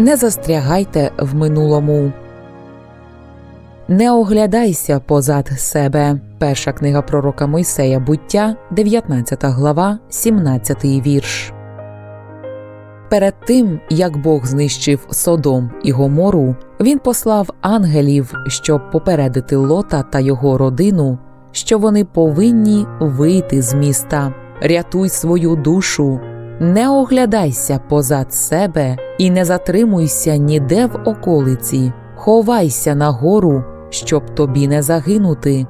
Не застрягайте в минулому. Не оглядайся позад себе. Перша книга пророка Мойсея Буття, 19 глава, 17 вірш. Перед тим, як Бог знищив Содом і Гомору, він послав ангелів, щоб попередити Лота та його родину, що вони повинні вийти з міста. Рятуй свою душу, не оглядайся позад себе і не затримуйся ніде в околиці, ховайся на гору, щоб тобі не загинути.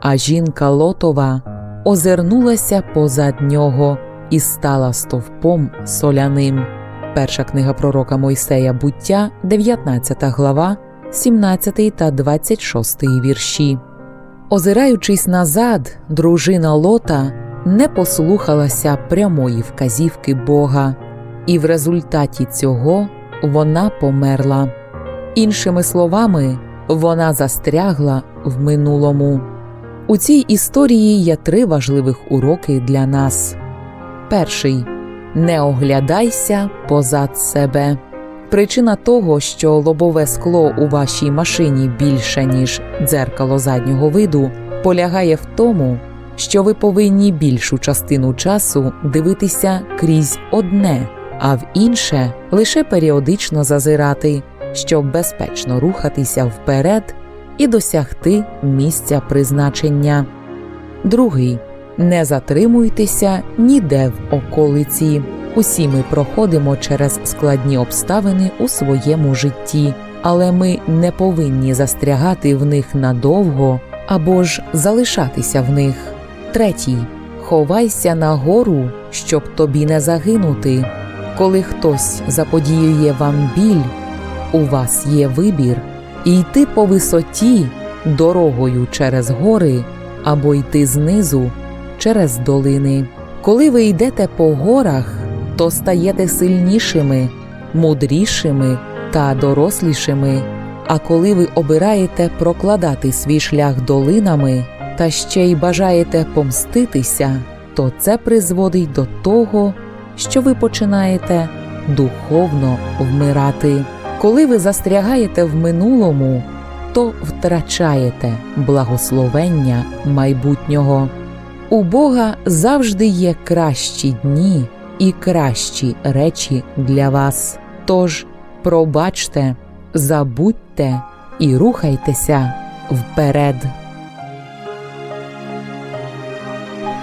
А жінка Лотова озирнулася позад нього і стала стовпом соляним. Перша книга пророка Мойсея Буття, 19 глава, 17 та 26 вірші. Озираючись назад, дружина Лота не послухалася прямої вказівки Бога, і в результаті цього вона померла. Іншими словами, вона застрягла в минулому. У цій історії є три важливих уроки для нас. Перший не оглядайся позад себе. Причина того, що лобове скло у вашій машині більше, ніж дзеркало заднього виду, полягає в тому, що ви повинні більшу частину часу дивитися крізь одне, а в інше лише періодично зазирати, щоб безпечно рухатися вперед і досягти місця призначення. Другий не затримуйтеся ніде в околиці. Усі ми проходимо через складні обставини у своєму житті, але ми не повинні застрягати в них надовго або ж залишатися в них. Третій ховайся на гору, щоб тобі не загинути. Коли хтось заподіює вам біль, у вас є вибір йти по висоті дорогою через гори або йти знизу через долини. Коли ви йдете по горах, то стаєте сильнішими, мудрішими та дорослішими. А коли ви обираєте прокладати свій шлях долинами та ще й бажаєте помститися, то це призводить до того, що ви починаєте духовно вмирати. Коли ви застрягаєте в минулому, то втрачаєте благословення майбутнього. У Бога завжди є кращі дні і кращі речі для вас. Тож пробачте, забудьте і рухайтеся вперед.